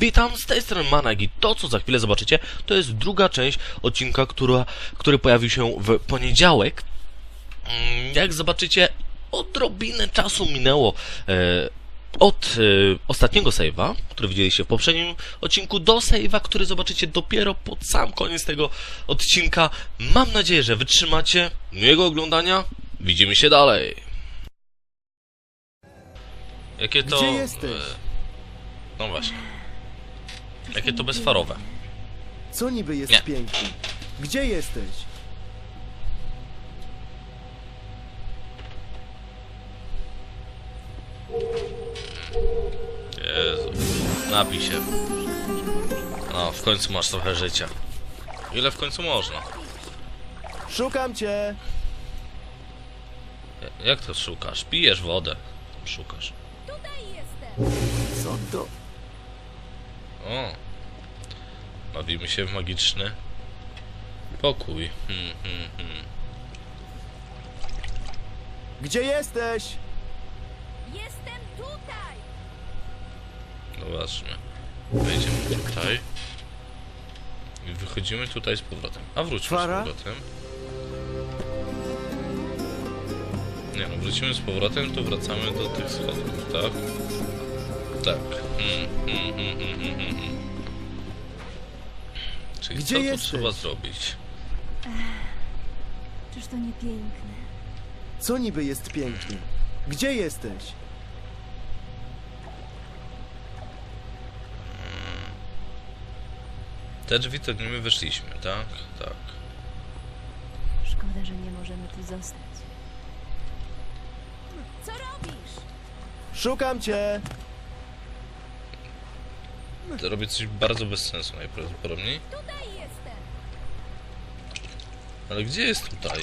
Witam, z tej strony Manak i to co za chwilę zobaczycie to jest druga część odcinka, która, który pojawił się w poniedziałek. Mm, Jak zobaczycie, odrobinę czasu minęło e, od e, ostatniego save'a, który widzieliście w poprzednim odcinku, do save'a, który zobaczycie dopiero pod sam koniec tego odcinka. Mam nadzieję, że wytrzymacie. Miłego oglądania. Widzimy się dalej. Jakie to... Gdzie jesteś? e, No właśnie. Jakie to bezfarowe. Co niby jest Nie. piękny? Gdzie jesteś? Jezu. Napij się. No, w końcu masz trochę życia. Ile w końcu można? Szukam cię! Ja- Jak to szukasz? Pijesz wodę. Szukasz. Co to? O. Bawimy się w magiczny pokój. Hmm, hmm, hmm. Gdzie jesteś? Jestem tutaj! No właśnie. Wejdziemy tutaj. I wychodzimy tutaj z powrotem. A wróćmy Fara? z powrotem. Nie no, wrócimy z powrotem, to wracamy do tych schodów, tak? Tak. Mm, mm, mm, mm, mm, mm, mm. Czyli Gdzie co tu jesteś? trzeba zrobić? Czyż to nie piękne? Co niby jest piękny? Gdzie jesteś? Te drzwi to my wyszliśmy, tak? Tak. Szkoda, że nie możemy tu zostać. Co robisz? Szukam cię! To robię coś bardzo bez sensu najprawdopodobniej. Tutaj jestem! Ale gdzie jest tutaj?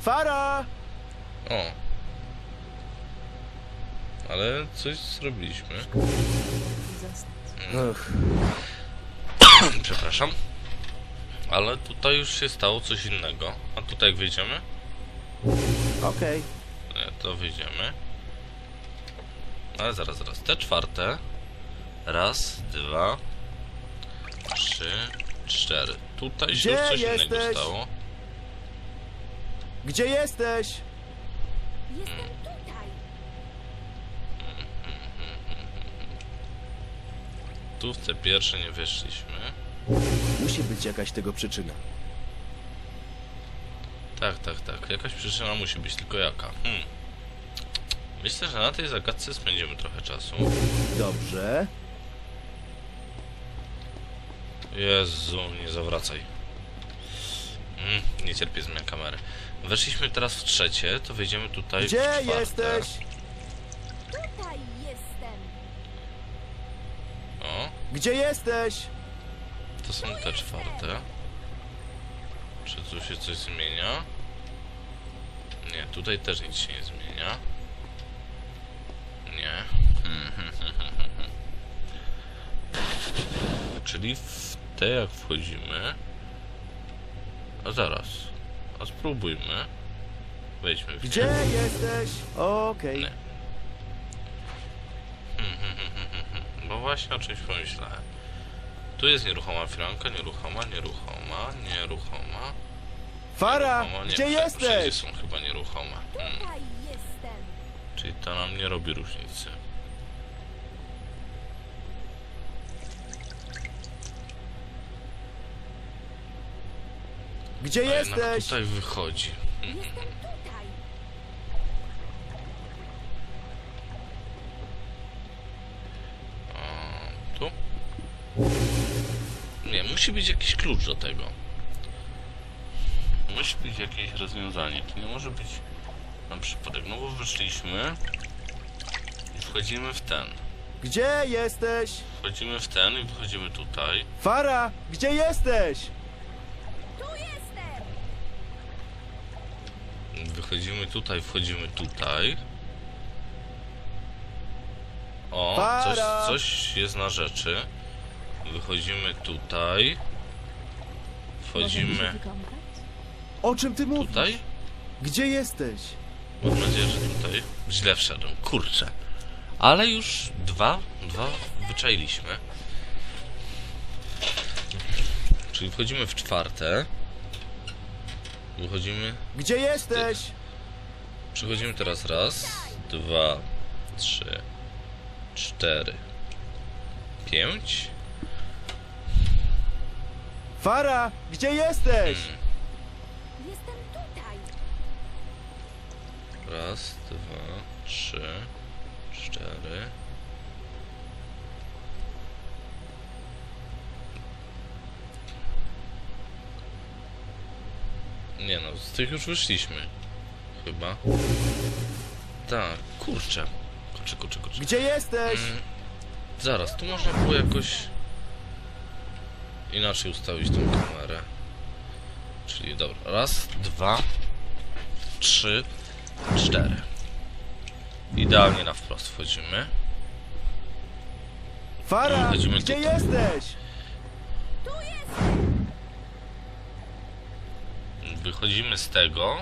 Fara! O. Ale coś zrobiliśmy. Ach, Przepraszam. Ale tutaj już się stało coś innego. A tutaj jak wyjdziemy? okej. Nie, to wyjdziemy. Ale zaraz, zaraz. Te czwarte. Raz, dwa, trzy, cztery. Tutaj się Gdzie coś innego jesteś? stało. Gdzie jesteś? Jestem tutaj! Tu w te pierwsze nie wyszliśmy. Musi być jakaś tego przyczyna. Tak, tak, tak. Jakaś przyczyna musi być, tylko jaka? Hmm. Myślę, że na tej zagadce spędzimy trochę czasu. Dobrze. Jezu, nie zawracaj. Mm, nie cierpię zmian kamery. Weszliśmy teraz w trzecie, to wejdziemy tutaj w Gdzie czwarte. jesteś? Tutaj jestem! O, Gdzie jesteś? to są te czwarte. Czy tu się coś zmienia? Nie, tutaj też nic się nie zmienia. Czyli w te jak wchodzimy... A zaraz. A spróbujmy. Wejdźmy w. Gdzie jesteś? Okej. Nie. Bo właśnie o czymś pomyślałem. Tu jest nieruchoma firanka, nieruchoma, nieruchoma, nieruchoma. Fara! nieruchoma, nie, Gdzie Wszędzie jesteś? są chyba nieruchome. Hmm. Czyli to nam nie robi różnicy. Gdzie A jednak jesteś? tutaj wychodzi. Jestem tutaj! A, tu? Nie, musi być jakiś klucz do tego. Musi być jakieś rozwiązanie. To nie może być na przypadek. No bo wyszliśmy i wchodzimy w ten. Gdzie jesteś? Wchodzimy w ten i wychodzimy tutaj. Fara! Gdzie jesteś? Wychodzimy tutaj, wchodzimy tutaj. O, coś, coś jest na rzeczy. Wychodzimy tutaj. Wchodzimy? O czym ty mówisz? tutaj. Gdzie jesteś? Mam nadzieję, że tutaj źle wszedłem. Kurczę. Ale już dwa, dwa wyczailiśmy. Czyli wchodzimy w czwarte. Wychodzimy. Gdzie jesteś? Przechodzimy teraz raz, dwa, trzy, cztery, pięć. Fara, gdzie jesteś? Jestem tutaj. Raz, dwa, trzy, cztery. Nie no, z tych już wyszliśmy. Chyba. Tak, kurczę. Kurczę, kurczę, kurczę. Gdzie jesteś? Mm, Zaraz, tu można było jakoś inaczej ustawić tą kamerę. Czyli dobra, raz, dwa, trzy, cztery. Idealnie na wprost wchodzimy. Fara, gdzie tutaj. jesteś? Wychodzimy z tego,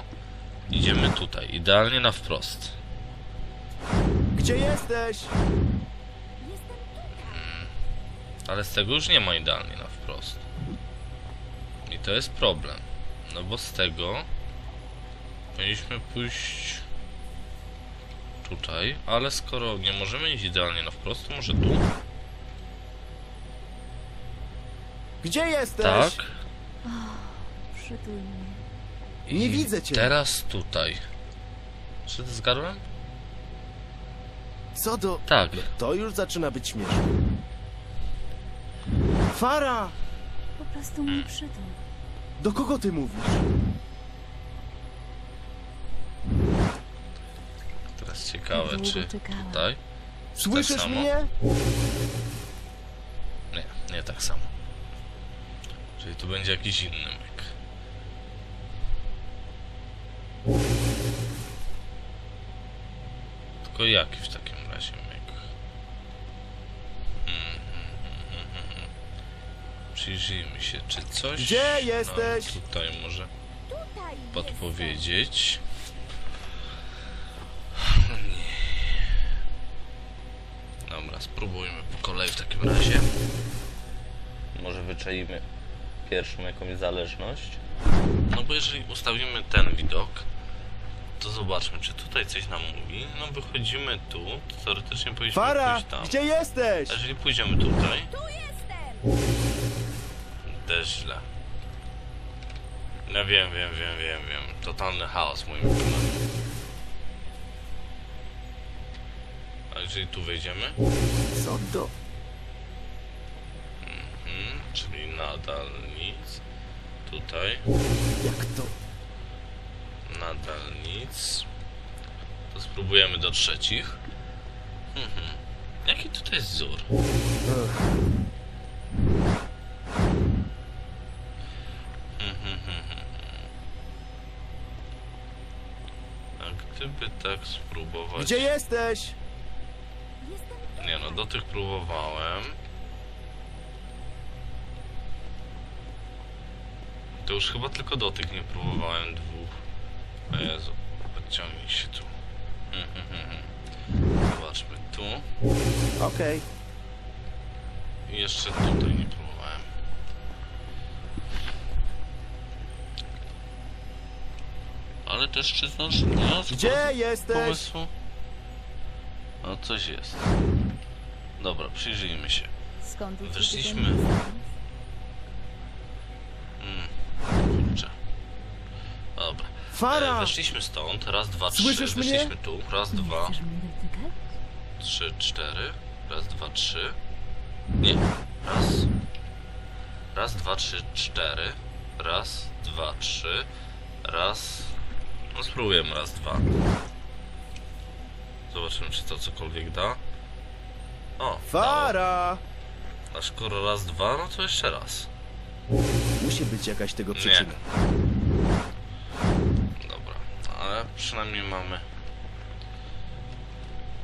idziemy tutaj. Idealnie na wprost. Gdzie jesteś? Jestem tutaj. Ale z tego już nie ma idealnie na wprost. I to jest problem. No bo z tego powinniśmy pójść tutaj, ale skoro nie możemy iść idealnie na wprost, to może tu? Gdzie jesteś? Tak. Przytul mnie. Nie I widzę cię. Teraz tutaj. Czy to zgadłem? Co do... Tak. To już zaczyna być śmieszne. Fara, Po prostu mój przytul. do kogo ty mówisz? Teraz ciekawe, Długo czy czekałam. tutaj? Słyszysz samo? mnie? Nie, nie tak samo. Czyli tu będzie jakiś inny myk. Tylko jaki w takim razie myk? Przyjrzyjmy się, czy coś Gdzie nam jesteś? tutaj może Tutaj podpowiedzieć. Nie. Dobra, spróbujmy po kolei w takim razie. Może wyczaimy pierwszą jakąś zależność. No bo jeżeli ustawimy ten widok, to zobaczmy, czy tutaj coś nam mówi. No wychodzimy tu, to teoretycznie powinniśmy Fara, pójść tam. gdzie jesteś? A jeżeli pójdziemy tutaj, Tu jestem. też źle. No wiem, wiem, wiem, wiem, wiem. Totalny chaos w moim wykonaniu. A jeżeli tu wejdziemy? Co do... Hmm, czyli nadal nic. Tutaj Jak to? Nadal nic. To spróbujemy do trzecich. Mhm. Jaki tutaj jest wzór? Ech, A gdyby tak spróbować... Gdzie jesteś? Nie no, do tych próbowałem. To już chyba tylko do tych nie próbowałem dwóch. O Jezu, podciągnij się tu. Mhm, mhm, mhm. Zobaczmy tu. Okej. I jeszcze tutaj nie próbowałem. Ale też czy znasz nie Gdzie jesteś? pomysłu? No coś jest. Dobra, przyjrzyjmy się. Skąd u ciebie Wyszliśmy. ten Dobra. E, Fara, weszliśmy stąd. Raz, dwa, trzy. Słyszysz mnie? Weszliśmy tu. Raz, dwa, chcesz mnie dotykać? trzy, cztery. Raz, dwa, trzy. Nie. Raz. Raz, dwa, trzy, cztery. Raz, dwa, trzy. Raz. No spróbujemy raz, dwa. Zobaczymy, czy to cokolwiek da. O, dało. Fara! A skoro raz, dwa, no to jeszcze raz. Musi być jakaś tego Nie. przyczyna. Przynajmniej mamy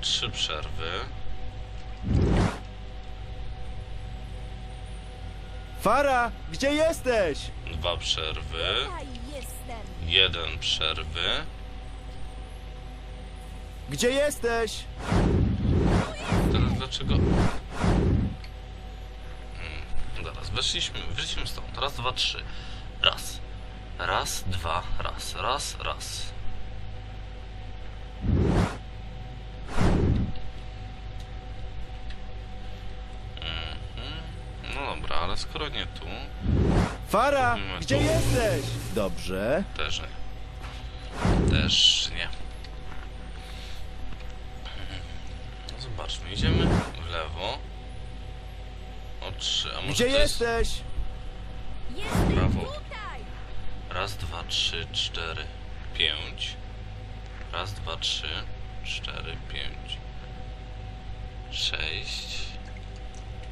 trzy przerwy. Fara, gdzie jesteś? Dwa przerwy. Jeden przerwy. Gdzie jesteś? dlaczego... Hmm, zaraz, weszliśmy, wyszliśmy stąd. Raz, dwa, trzy. Raz. Raz, dwa, raz, raz, raz. Fara, Robimy gdzie tu. jesteś? Dobrze. też nie. Też nie. No Zobaczmy, idziemy w lewo. O trzy, a może Gdzie to jest... jesteś? Jestem Brawo. tutaj! Raz, dwa, trzy, cztery, pięć. Raz, dwa, trzy, cztery, pięć. Sześć.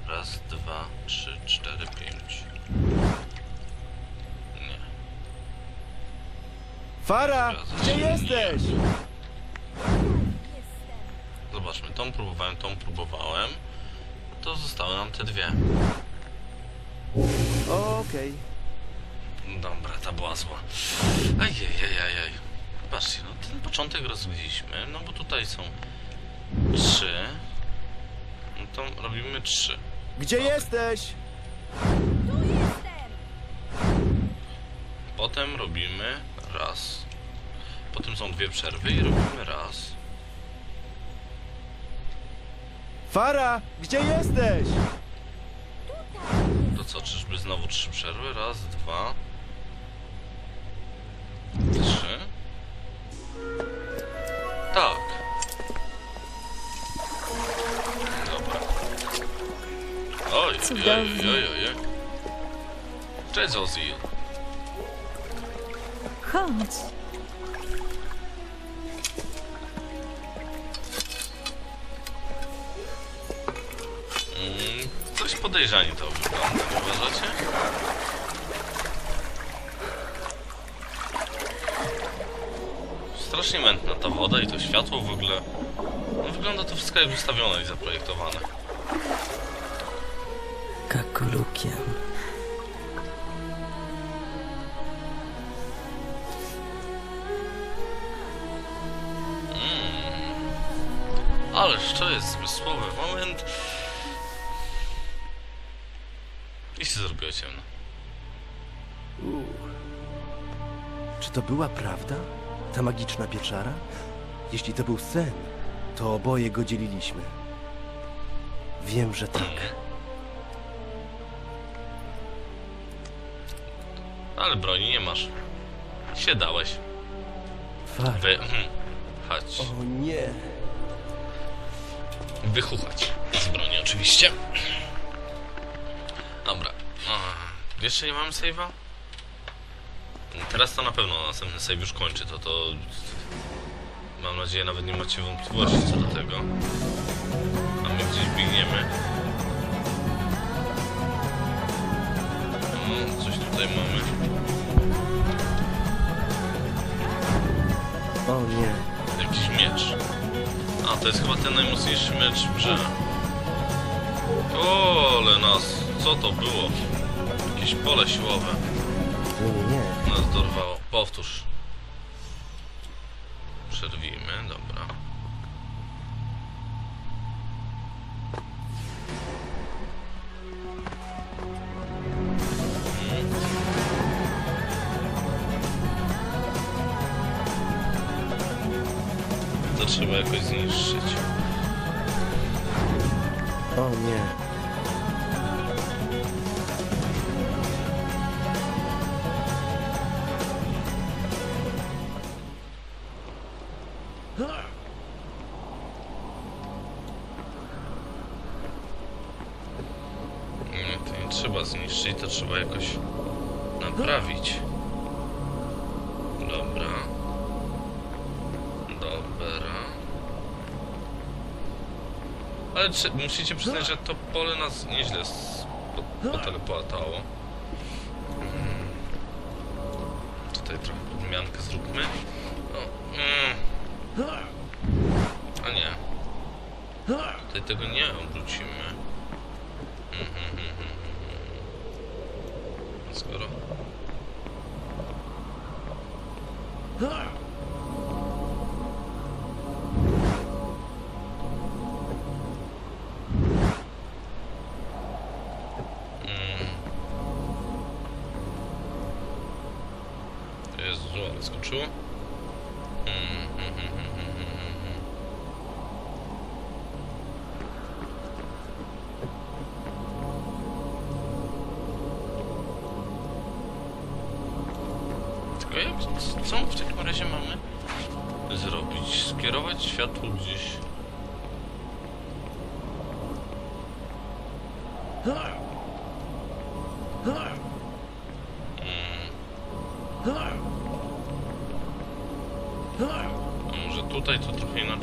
Raz, dwa, trzy, cztery, pięć. Nie. Fara, gdzie jesteś? Jestem. Zobaczmy, tą próbowałem, tą próbowałem. To zostały nam te dwie. Okej. Dobra, ta była zła. Ajajajajaj. Patrzcie, no ten początek rozbiliśmy, no bo tutaj są trzy. No to robimy trzy. Gdzie Dobra. jesteś? Tu jestem! Potem robimy raz. Potem są dwie przerwy i robimy raz. Fara, gdzie jesteś? To co, czyżby znowu trzy przerwy? Raz, dwa, trzy. Tak. Dobra. Oj, oj, oj, oj, oj. Cześć, Ozzy. Chodź! Mm, coś podejrzanie to wygląda, nie uważacie? Strasznie mętna ta woda i to światło w ogóle. No, wygląda to wszystko jak ustawione i zaprojektowane. Kakulukiem. Jest zmysłowy moment. I się zrobiło ciemno. Czy to była prawda? Ta magiczna pieczara? Jeśli to był sen, to oboje go dzieliliśmy. Wiem, że tak. Ale broni nie masz. Się dałeś. Fara. Wy... Hmm. Chodź. O nie. Wychuchać z broni oczywiście. Dobra. A, Jeszcze nie mamy save'a? Teraz to na pewno następny save już kończy, to to... Mam nadzieję nawet nie macie wątpliwości co do tego. A my gdzieś biegniemy. No, coś tutaj mamy. O nie. Jakiś miecz. A, to jest chyba ten najmocniejszy miecz w grze. O, ale nas... Co to było? Jakieś pole siłowe Nie, nie, nie. nas dorwało. Powtórz. Trzeba jakoś zniszczyć. O nie. Ale czy, musicie przyznać, że to pole nas nieźle poteleportało. Mm. Tutaj trochę podmiankę zróbmy. O, mm. A nie. Tutaj tego nie obrócimy. Mhm, mhm,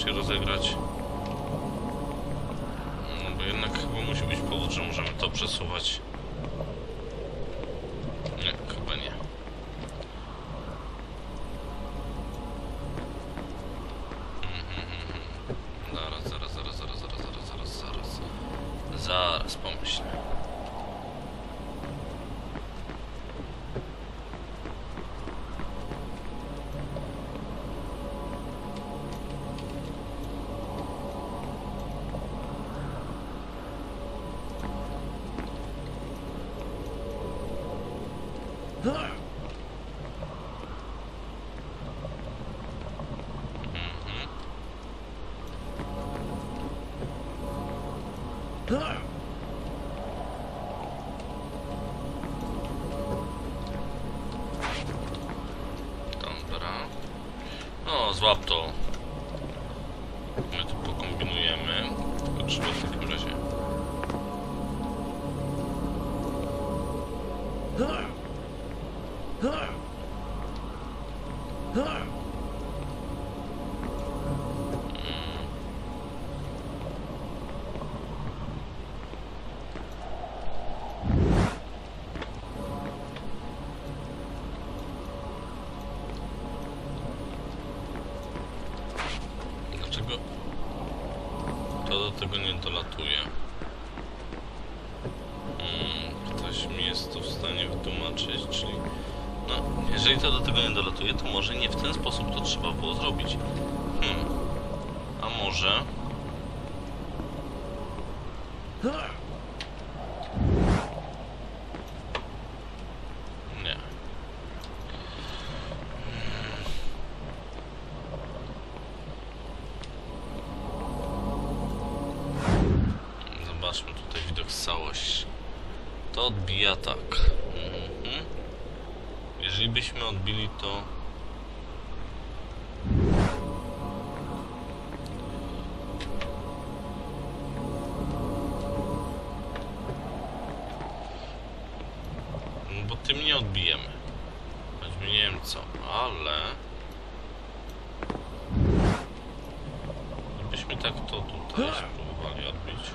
inaczej rozegrać? No bo jednak chyba musi być powód, że możemy to przesuwać. Dobra. Jest to w stanie wytłumaczyć, czyli... No, jeżeli to do tego nie dolatuje, to może nie w ten sposób to trzeba było zrobić. Hmm. A może... to tutaj spróbowali odbić.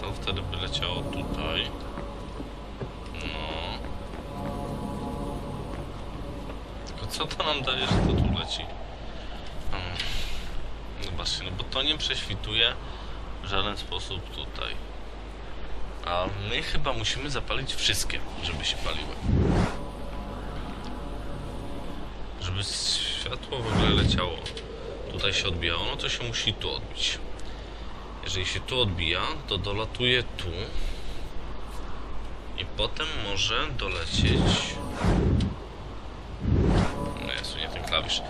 To wtedy by leciało tutaj. No. Tylko co to nam daje, że to tu leci? Hmm. Zobaczcie, no bo to nie prześwituje w żaden sposób tutaj. A my chyba musimy zapalić wszystkie, żeby się paliły. Żeby światło w ogóle leciało, tutaj się odbijało, no to się musi tu odbić. Jeżeli się tu odbija, to dolatuje tu. I potem może dolecieć... No jest, nie ten klawisz.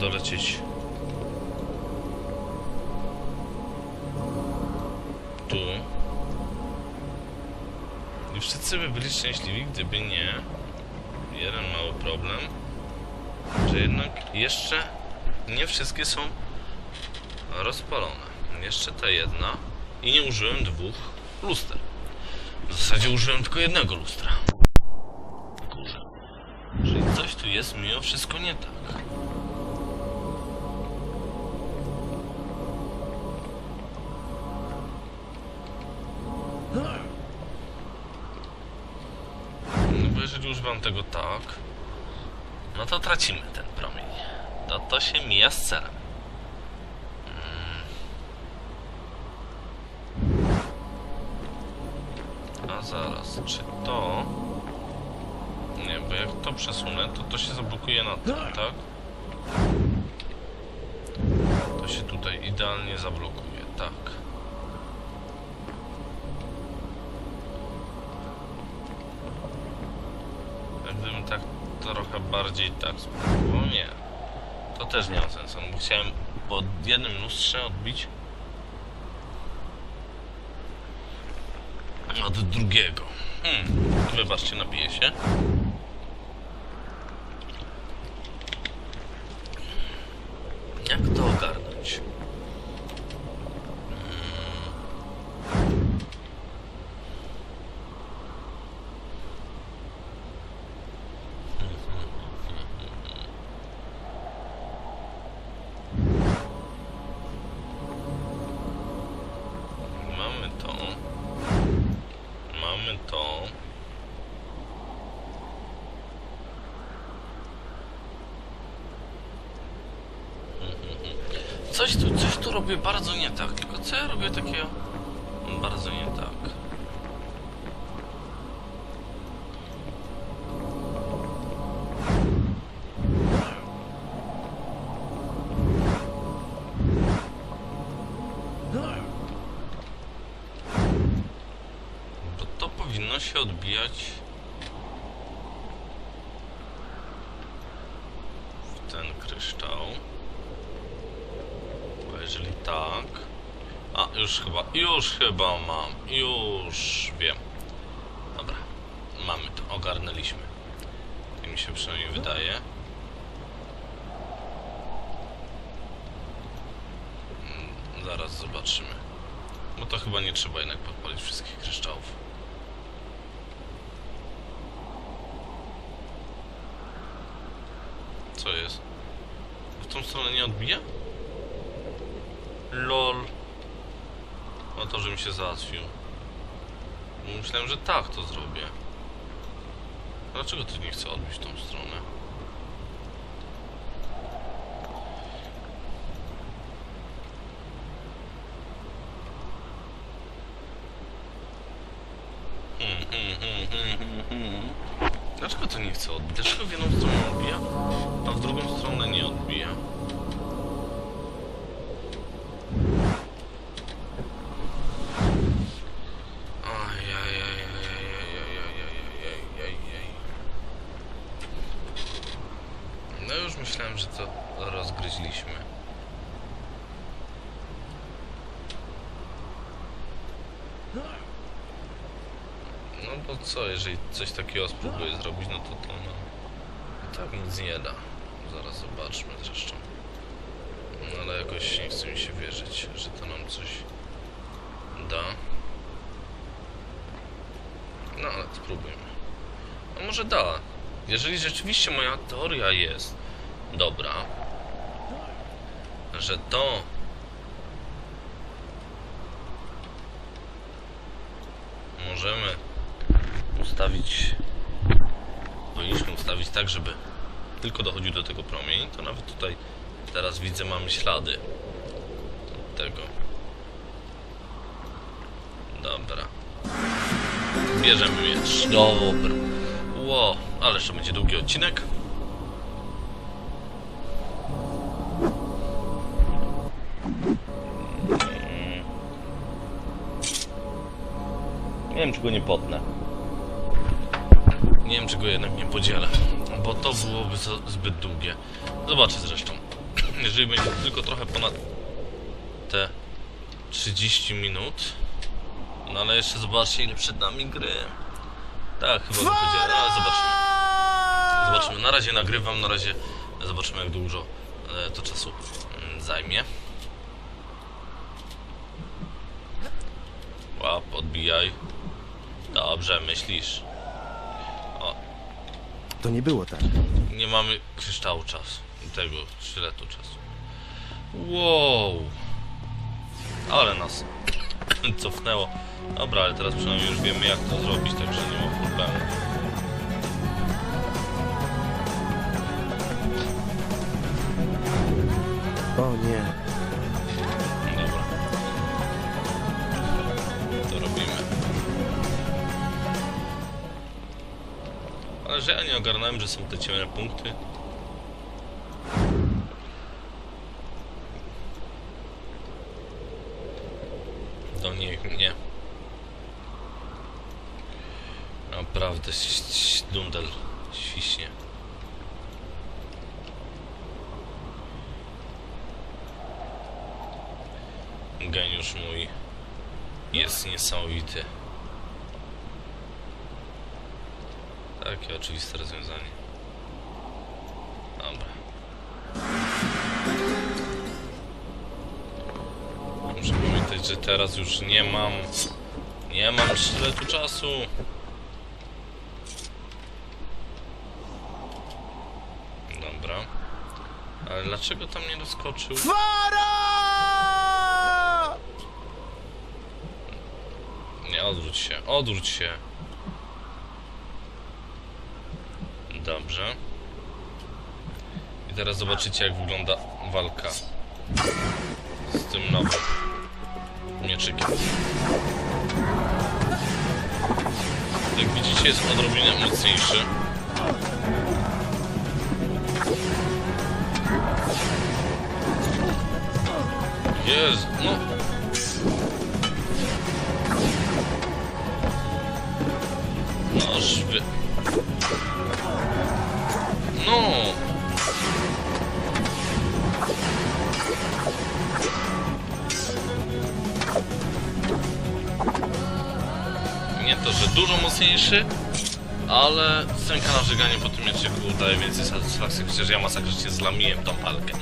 Dolecieć tu. I wszyscy by byli szczęśliwi, gdyby nie jeden mały problem, że jednak jeszcze nie wszystkie są rozpalone. Jeszcze ta jedna i nie użyłem dwóch luster. W zasadzie użyłem tylko jednego lustra. W górze. Czyli coś tu jest mimo wszystko nie tak. używam tego tak, no to tracimy ten promień. To to się mija z celem. Hmm. A zaraz, czy to... Nie, bo jak to przesunę, to to się zablokuje na tym, tak? To się tutaj idealnie zablokuje. Bardziej tak spróbował, nie. To też nie ma sensu, bo chciałem po jednym lustrze odbić od drugiego. Hmm, wybaczcie, napiję się. Robię bardzo nie tak. Tylko co ja robię takiego bardzo nie tak? Bo to powinno się odbijać w ten kryształ. Bo jeżeli tak... A, już chyba, już chyba mam, już wiem. Dobra, mamy to, ogarnęliśmy. Tak mi się przynajmniej wydaje. Mm, Zaraz zobaczymy. Bo to chyba nie trzeba jednak podpalić wszystkich kryształów. Co jest? W tą stronę nie odbija? LOL. O to, że mi się załatwił. Myślałem, że tak to zrobię. Dlaczego ty nie chce odbić tą stronę? To rozgryźliśmy. No bo co, jeżeli coś takiego spróbuję zrobić, no to to no, i tak nic nie da. Zaraz zobaczmy zresztą. No ale jakoś nie chce mi się wierzyć, że to nam coś da. No ale spróbujmy. No może da. Jeżeli rzeczywiście moja teoria jest dobra, że to możemy ustawić powinniśmy ustawić tak, żeby tylko dochodził do tego promień, to nawet tutaj teraz widzę mamy ślady tego. Dobra. Bierzemy miecz. Dobra. Ło, ale to będzie długi odcinek. Go nie potnę. Nie wiem, czy go jednak nie podzielę, bo to byłoby zbyt długie. Zobaczę zresztą. Jeżeli będzie tylko trochę ponad te 30 minut, no ale jeszcze zobaczcie, ile przed nami gry. Tak, chyba go podzielę, ale zobaczymy. Zobaczymy. Na razie nagrywam, na razie zobaczymy, jak dużo e, to czasu mm, zajmie. Łap, odbijaj. Dobrze, myślisz. O, To nie było tak. nie mamy kryształu czasu. Tego sztyletu czasu. Wow. Ale nas cofnęło. Dobra, ale teraz przynajmniej już wiemy jak to zrobić, także nie ma problemu. O nie. Że ja nie ogarnąłem, że są te ciemne punkty. Do niech mnie. Naprawdę, dundel świśnie. Geniusz mój jest niesamowity. Takie oczywiste rozwiązanie. Dobra. Muszę pamiętać, że teraz już nie mam... Nie mam sztyletu czasu. Dobra. Ale dlaczego tam nie doskoczył? Fara! Nie, odwróć się, odwróć się. Dobrze. I teraz zobaczycie, jak wygląda walka z tym nowym mieczykiem. Jak widzicie, jest odrobinę mocniejszy. Jest, no. Noż wy... No! Nie to, że dużo mocniejszy, ale scenka na żeganie po tym mieczyku daje więcej satysfakcji, chociaż ja masakrycznie zlamiłem tą walkę.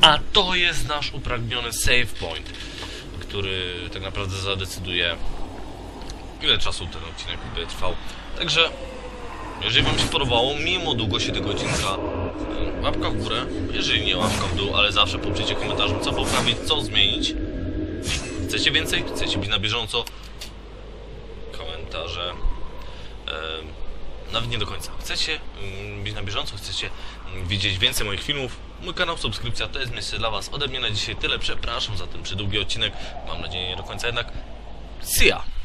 A to jest nasz upragniony save point, który tak naprawdę zadecyduje ile czasu ten odcinek będzie trwał. Także, jeżeli Wam się podobało, mimo długości tego odcinka, e, łapka w górę, jeżeli nie łapka w dół, ale zawsze popiszcie komentarzu, co poprawić, co zmienić. Chcecie więcej? Chcecie być na bieżąco? Komentarze. E, nawet nie do końca. Chcecie mm, być na bieżąco? Chcecie mm, widzieć więcej moich filmów? Mój kanał, subskrypcja to jest miejsce dla Was. Ode mnie na dzisiaj tyle. Przepraszam za ten przydługi odcinek. Mam nadzieję, nie do końca jednak. See ya!